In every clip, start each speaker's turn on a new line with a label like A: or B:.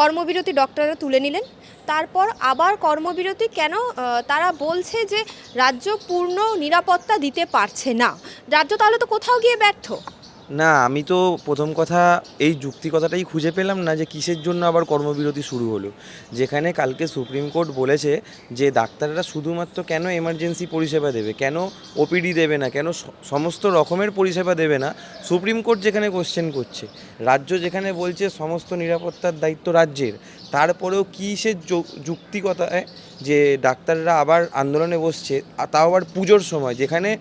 A: কর্মবিরতি ডক্টররা তুলে নিলেন। তারপর আবার কর্মবিরতি কেন তারা বলছে যে রাজ্য পূর্ণ নিরাপত্তা দিতে পারছে না। রাজ্য তাহলে তো কোথাও গিয়ে ব্যর্থ।
B: না, আমি তো প্রথম কথা এই যুক্তি কথাটাই খুঁজে পেলাম না যে কিসের জন্য আবার কর্মবিরতি শুরু হলো। যেখানে কালকে সুপ্রিম কোর্ট বলেছে যে ডাক্তাররা শুধুমাত্র কেন এমার্জেন্সি পরিষেবা দেবে, কেন ওপিডি দেবে না, কেন সমস্ত রকমের পরিষেবা দেবে না, সুপ্রিম কোর্ট যেখানে কোশ্চেন করছে, রাজ্য যেখানে বলছে সমস্ত নিরাপত্তার দায়িত্ব রাজ্যের তারপরেও কিসের যুক্তিকতায় যে ডাক্তাররা আবার আন্দোলনে বসছে তাও আবার পুজোর সময়। যেখানে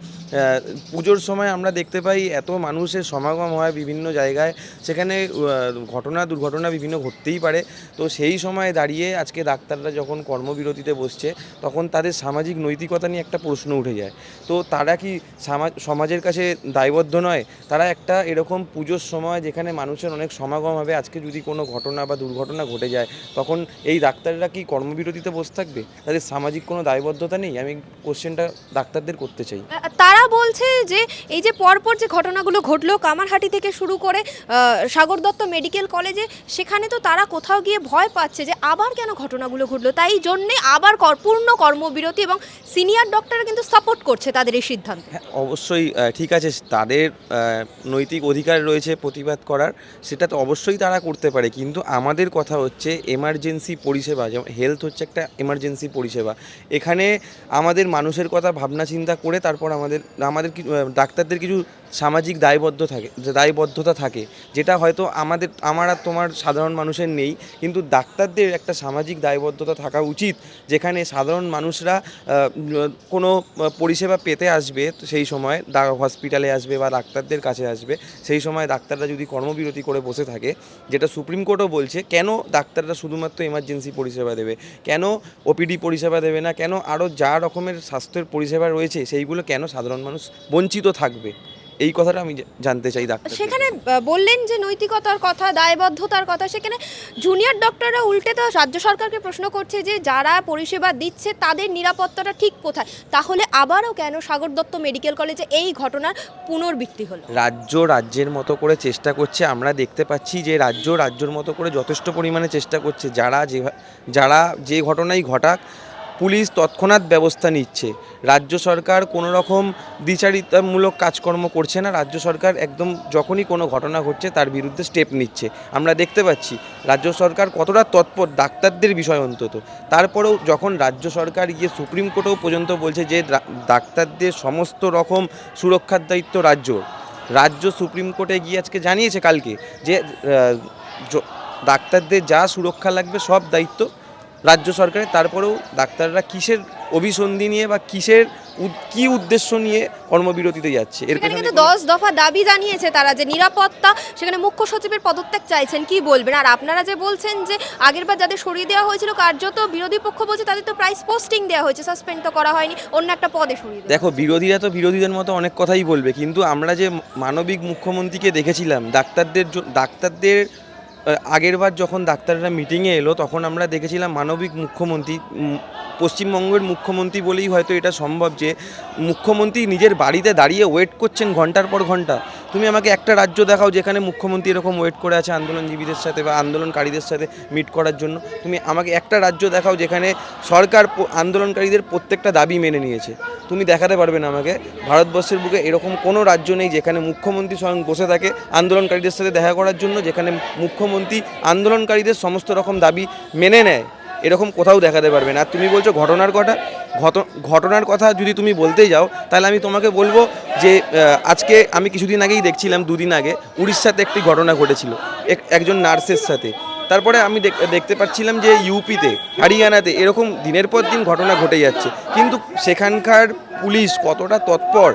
B: পুজোর সময় আমরা দেখতে পাই এত মানুষের সমাগম হয় বিভিন্ন জায়গায়। সেখানে ঘটনা, দুর্ঘটনা বিভিন্ন ঘটতেই পারে। তো সেই সময় দাঁড়িয়ে আজকে ডাক্তাররা যখন কর্মবিরতিতে বসছে, তখন তাদের সামাজিক নৈতিকতা নিয়ে একটা প্রশ্ন উঠে যায়। তো তারা কি সামা- সমাজের কাছে দায়বদ্ধ নয়? তারা একটা এরকম পুজোর সময় যেখানে মানুষের অনেক সমাগম হবে, আজকে যদি কোনো ঘটনা বা দুর্ঘটনা ঘটে যায় তখন এই ডাক্তাররা কি কর্মবিরতিতে বসে থাকবে? তাদের সামাজিক কোনো দায়বদ্ধতা নেই? আমি কোশ্চেনটা ডাক্তারদের করতে চাই।
A: তারা বলছে যে এই যে পরপর যে ঘটনাগুলো ঘটলো কামারহাটি থেকে শুরু করে সাগর দত্ত মেডিকেল কলেজে সেখানে তো তারা কোথাও গিয়ে ভয় পাচ্ছে যে আবার কেন ঘটনাগুলো ঘটলো? তাই জন্যে আবার পূর্ণ কর্মবিরতি এবং সিনিয়র ডক্টররা কিন্তু সাপোর্ট করছে তাদের এই সিদ্ধান্ত।
B: হ্যাঁ অবশ্যই ঠিক আছে তাদের নৈতিক অধিকার রয়েছে প্রতিবাদ করার সেটা তো অবশ্যই তারা করতে পারে। কিন্তু আমাদের কথা হচ্ছে এমার্জেন্সি পরিষেবা, যেমন হেলথ হচ্ছে একটা এমার্জেন্সি পরিষেবা। এখানে আমাদের মানুষের কথা ভাবনা চিন্তা করে তারপর আমাদের আমাদের ডাক্তারদের কিছু সামাজিক দায়বদ্ধ থাকে, দায়বদ্ধতা থাকে, যেটা হয়তো আমাদের, আমার আর তোমার সাধারণ মানুষের নেই, কিন্তু ডাক্তারদের একটা সামাজিক দায়বদ্ধতা থাকা উচিত, যেখানে সাধারণ মানুষরা কোনো পরিষেবা পেতে আসবে সেই সময় হসপিটালে আসবে বা ডাক্তারদের কাছে আসবে, সেই সময় ডাক্তাররা যদি কর্মবিরতি করে বসে থাকে, যেটা সুপ্রিম কোর্টও বলছে, কেন ডাক্তাররা শুধুমাত্র এমার্জেন্সি পরিষেবা দেবে। কেন ওপিডি পরিষেবা দেবে না? কেন আরও যা রকমের স্বাস্থ্যের পরিষেবা রয়েছে, সেইগুলো কেন সাধারণ মানুষ বঞ্চিত থাকবে? এই কথাটা আমি জানতে চাই ডাক্তার
A: সেখানে বললেন যে নৈতিকতার কথা দায়বদ্ধতার কথা সেখানে জুনিয়র ডক্টররা উল্টে তো রাজ্য সরকারকে প্রশ্ন করছে যে যারা পরিষেবা দিচ্ছে তাদের নিরাপত্তাটা ঠিক কোথায়? তাহলে আবারও কেন সাগর দত্ত মেডিকেল কলেজে এই ঘটনার পুনর্বৃত্তি হলো?
B: রাজ্য রাজ্যের মতো করে চেষ্টা করছে আমরা দেখতে পাচ্ছি যে রাজ্য রাজ্যর মতো করে যথেষ্ট পরিমাণে চেষ্টা করছে। যারা যে যারা যে ঘটনাই ঘটাক পুলিশ তৎক্ষণাৎ ব্যবস্থা নিচ্ছে। রাজ্য সরকার কোনো রকম দ্বিচারিতামূলক কাজকর্ম করছে না। রাজ্য সরকার একদম যখনই কোনো ঘটনা ঘটছে তার বিরুদ্ধে স্টেপ নিচ্ছে। আমরা দেখতে পাচ্ছি, রাজ্য সরকার কতটা তৎপর ডাক্তারদের বিষয় অন্তত। তারপরেও যখন রাজ্য সরকার গিয়ে সুপ্রিম কোর্টেও পর্যন্ত বলছে যে ডাক্তারদের সমস্ত রকম সুরক্ষার দায়িত্ব রাজ্য। রাজ্য সুপ্রিম কোর্টে গিয়ে আজকে জানিয়েছে কালকে যে ডাক্তারদের যা সুরক্ষা লাগবে সব দায়িত্ব রাজ্য সরকারের তারপরেও ডাক্তাররা কিসের অভিসন্ধি নিয়ে বা কিসের কি উদ্দেশ্য নিয়ে কর্মবিরতিতে যাচ্ছে? এর পেছনে
A: দশ দফা দাবি জানিয়েছে তারা যে নিরাপত্তা সেখানে মুখ্য সচিবের পদত্যাগ চাইছেন। কি বলবেন? আর আপনারা যে বলছেন যে আগেরবার যাদের সরিয়ে দেওয়া হয়েছিল কার্যত বিরোধী পক্ষ বলছে তাদের তো প্রাইস পোস্টিং দেওয়া হয়েছে সাসপেন্ড তো করা হয়নি অন্য একটা পদে সরিয়ে
B: দেখো বিরোধীরা তো বিরোধীদের মতো অনেক কথাই বলবে কিন্তু আমরা যে মানবিক মুখ্যমন্ত্রীকে দেখেছিলাম ডাক্তারদের ডাক্তারদের আগেরবার যখন ডাক্তাররা মিটিংয়ে এলো তখন আমরা দেখেছিলাম মানবিক মুখ্যমন্ত্রী পশ্চিমবঙ্গের মুখ্যমন্ত্রী বলেই হয়তো এটা সম্ভব যে মুখ্যমন্ত্রী নিজের বাড়িতে দাঁড়িয়ে ওয়েট করছেন ঘণ্টার পর ঘণ্টা। তুমি আমাকে একটা রাজ্য দেখাও যেখানে মুখ্যমন্ত্রী এরকম ওয়েট করে আছে আন্দোলনজীবীদের সাথে বা আন্দোলনকারীদের সাথে মিট করার জন্য। তুমি আমাকে একটা রাজ্য দেখাও যেখানে সরকার আন্দোলনকারীদের প্রত্যেকটা দাবি মেনে নিয়েছে। তুমি দেখাতে পারবে না আমাকে। ভারতবর্ষের বুকে এরকম কোনো রাজ্য নেই যেখানে মুখ্যমন্ত্রী স্বয়ং বসে থাকে আন্দোলনকারীদের সাথে দেখা করার জন্য, যেখানে মুখ্যমন্ত্রী আন্দোলনকারীদের সমস্ত রকম দাবি মেনে নেয়। এরকম কোথাও দেখাতে পারবে না। তুমি বলছো ঘটনার কথা, ঘট- ঘটনার কথা যদি তুমি বলতেই যাও, তাহলে আমি তোমাকে বলব যে আজকে আমি কিছুদিন আগেই দেখছিলাম, দুদিন আগে, উড়িষ্যাতে একটি ঘটনা ঘটেছিল, এক- একজন নার্সের সাথে। তারপরে আমি দেখ- দেখতে পাচ্ছিলাম যে ইউপিতে, হরিয়ানাতে এরকম দিনের পর দিন ঘটনা ঘটে যাচ্ছে। কিন্তু সেখানকার পুলিশ কতটা তৎপর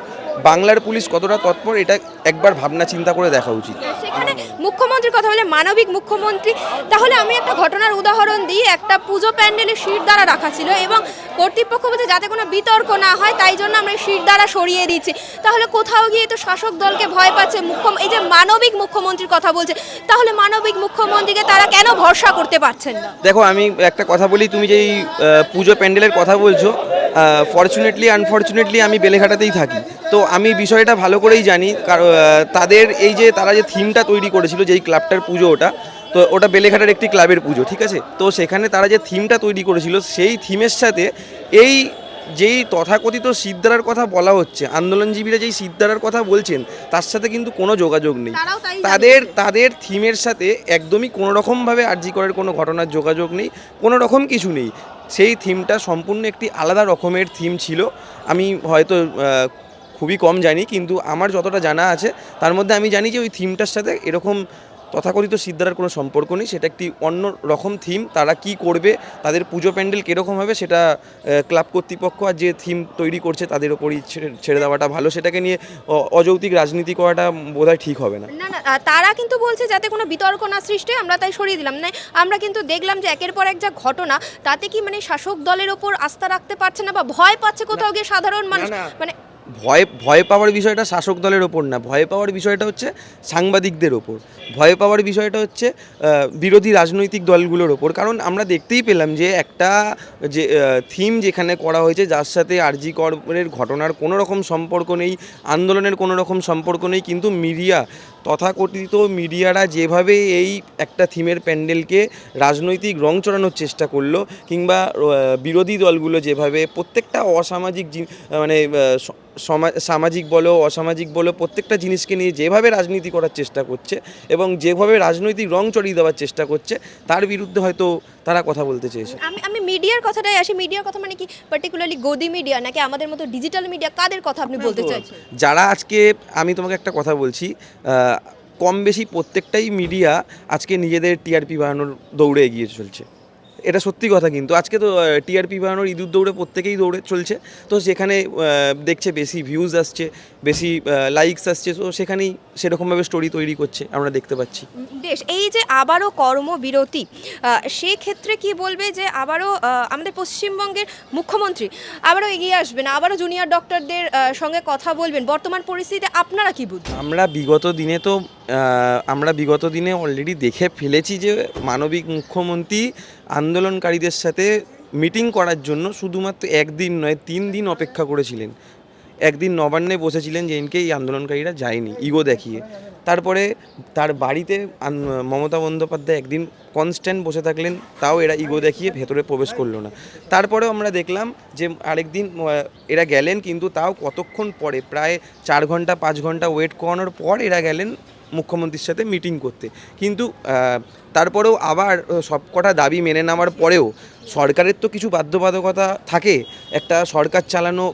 B: বাংলার পুলিশ কতটা তৎপর এটা একবার ভাবনা চিন্তা করে দেখা উচিত।
A: সেখানে মুখ্যমন্ত্রীর কথা বলে মানবিক মুখ্যমন্ত্রী তাহলে আমি একটা ঘটনার উদাহরণ দিই একটা পুজো প্যান্ডেলে শির দ্বারা রাখা ছিল এবং কর্তৃপক্ষ বলছে যাতে কোনো বিতর্ক না হয় তাই জন্য আমরা শির দ্বারা সরিয়ে দিচ্ছি। তাহলে কোথাও গিয়ে তো শাসক দলকে ভয় পাচ্ছে মুখ্য এই যে মানবিক মুখ্যমন্ত্রীর কথা বলছে তাহলে মানবিক মুখ্যমন্ত্রীকে তারা কেন ভরসা করতে পারছেন না?
B: দেখো আমি একটা কথা বলি তুমি যেই পুজো প্যান্ডেলের কথা বলছো ফর্চুনেটলি আনফর্চুনেটলি আমি বেলেঘাটাতেই থাকি। তো আমি বিষয়টা ভালো করেই জানি তাদের এই যে তারা যে থিমটা তৈরি করেছিল যেই ক্লাবটার পুজো ওটা তো ওটা বেলেঘাটার একটি ক্লাবের পুজো ঠিক আছে? তো সেখানে তারা যে থিমটা তৈরি করেছিল সেই থিমের সাথে এই যেই তথাকথিত সিদ্ধারার কথা বলা হচ্ছে আন্দোলনজীবীরা যেই সিদ্ধারার কথা বলছেন তার সাথে কিন্তু কোনো যোগাযোগ নেই। তাদের তাদের থিমের সাথে একদমই কোনো রকমভাবে আর্জি করার কোনো ঘটনার যোগাযোগ নেই কোনো রকম কিছু নেই। সেই থিমটা সম্পূর্ণ একটি আলাদা রকমের থিম ছিল। আমি হয়তো খুবই কম জানি, কিন্তু আমার যতটা জানা আছে, তার মধ্যে আমি জানি যে ওই থিমটার সাথে এরকম তথাকথিত সিদ্ধারার কোনো সম্পর্ক নেই সেটা একটি অন্য রকম থিম তারা কি করবে তাদের পুজো প্যান্ডেল কীরকম হবে সেটা ক্লাব কর্তৃপক্ষ আর যে থিম তৈরি করছে তাদের ওপরই ছেড়ে ছেড়ে দেওয়াটা ভালো সেটাকে নিয়ে অযৌক্তিক রাজনীতি করাটা বোধহয় ঠিক হবে না।
A: না না তারা কিন্তু বলছে যাতে কোনো বিতর্ক না সৃষ্টি আমরা তাই সরিয়ে দিলাম। না আমরা কিন্তু দেখলাম যে একের পর এক যা ঘটনা তাতে কি মানে শাসক দলের ওপর আস্থা রাখতে পারছে না বা ভয় পাচ্ছে কোথাও গিয়ে সাধারণ মানুষ? মানে
B: ভয় ভয় পাওয়ার বিষয়টা শাসক দলের ওপর না। ভয় পাওয়ার বিষয়টা হচ্ছে সাংবাদিকদের ওপর। ভয় পাওয়ার বিষয়টা হচ্ছে বিরোধী রাজনৈতিক দলগুলোর ওপর। কারণ আমরা দেখতেই পেলাম যে একটা, যে থিম যেখানে করা হয়েছে, যার সাথে আরজি করের ঘটনার কোনো রকম সম্পর্ক নেই, আন্দোলনের কোনো রকম সম্পর্ক নেই, কিন্তু মিডিয়া তথাকথিত মিডিয়ারা যেভাবে এই একটা থিমের প্যান্ডেলকে রাজনৈতিক রং চড়ানোর চেষ্টা করল, কিংবা বিরোধী দলগুলো যেভাবে প্রত্যেকটা অসামাজিক মানে সামাজিক বলো, অসামাজিক বলো, প্রত্যেকটা জিনিসকে নিয়ে যেভাবে রাজনীতি করার চেষ্টা করছে এবং যেভাবে রাজনৈতিক রং চড়িয়ে দেওয়ার চেষ্টা করছে, তার বিরুদ্ধে হয়তো তারা কথা বলতে চেয়েছে।
A: আমি আমি মিডিয়ার কথাটাই আসি। মিডিয়ার কথা মানে কি? পার্টিকুলারলি গদি মিডিয়া নাকি আমাদের মতো ডিজিটাল মিডিয়া কাদের কথা আপনি বলতে চাইছেন?
B: যারা আজকে আমি তোমাকে একটা কথা বলছি কম বেশি প্রত্যেকটাই মিডিয়া আজকে নিজেদের টিআরপি বাড়ানোর দৌড়ে এগিয়ে চলছে। এটা সত্যি কথা কিন্তু। আজকে তো টিআরপি বাড়ানোর ইঁদুর দৌড়ে প্রত্যেকেই দৌড়ে চলছে। তো সেখানে আহ, দেখছে বেশি ভিউজ আসছে বেশি লাইকস আসছে তো সেখানেই সেরকমভাবে স্টোরি তৈরি করছে আমরা দেখতে পাচ্ছি।
A: বেশ এই যে আবারও কর্মবিরতি সেক্ষেত্রে কি বলবে যে আবারও আমাদের পশ্চিমবঙ্গের মুখ্যমন্ত্রী আবারও এগিয়ে আসবেন আবারও জুনিয়র ডক্টরদের সঙ্গে কথা বলবেন। বর্তমান পরিস্থিতিতে আপনারা কি বুঝছেন
B: আমরা বিগত দিনে তো আমরা বিগত দিনে অলরেডি দেখে ফেলেছি যে মানবিক মুখ্যমন্ত্রী আন্দোলনকারীদের সাথে মিটিং করার জন্য শুধুমাত্র একদিন নয়, তিন দিন অপেক্ষা করেছিলেন। একদিন নবান্নে বসেছিলেন যেদিনকে এই আন্দোলনকারীরা যায়নি ইগো দেখিয়ে। তারপরে তার বাড়িতে মমতা বন্দ্যোপাধ্যায় একদিন কনস্ট্যান্ট বসে থাকলেন, তাও এরা ইগো দেখিয়ে ভেতরে প্রবেশ করল না। তারপরেও আমরা দেখলাম যে আরেকদিন এরা গেলেন কিন্তু তাও কতক্ষণ পরে, প্রায় চার ঘণ্টা, পাঁচ ঘণ্টা ওয়েট করানোর পর এরা গেলেন মুখ্যমন্ত্রীর সাথে মিটিং করতে। কিন্তু তারপরেও আবার সবকটা দাবি মেনে নেওয়ার পরেও সরকারের তো কিছু বাধ্যবাধকতা থাকে। একটা সরকার চালানো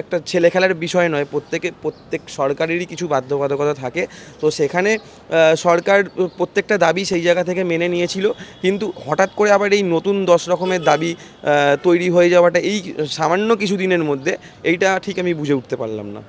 B: একটা ছেলে খেলার বিষয় নয়, প্রত্যেকে, প্রত্যেক সরকারেরই কিছু বাধ্যবাধকতা থাকে। তো সেখানে সরকার প্রত্যেকটা দাবি সেই জায়গা থেকে মেনে নিয়েছিল। কিন্তু হঠাৎ করে আবার এই নতুন দশ রকমের দাবি তৈরি হয়ে যাওয়াটা এই সামান্য কিছু দিনের মধ্যে, এইটা ঠিক আমি বুঝে উঠতে পারলাম না।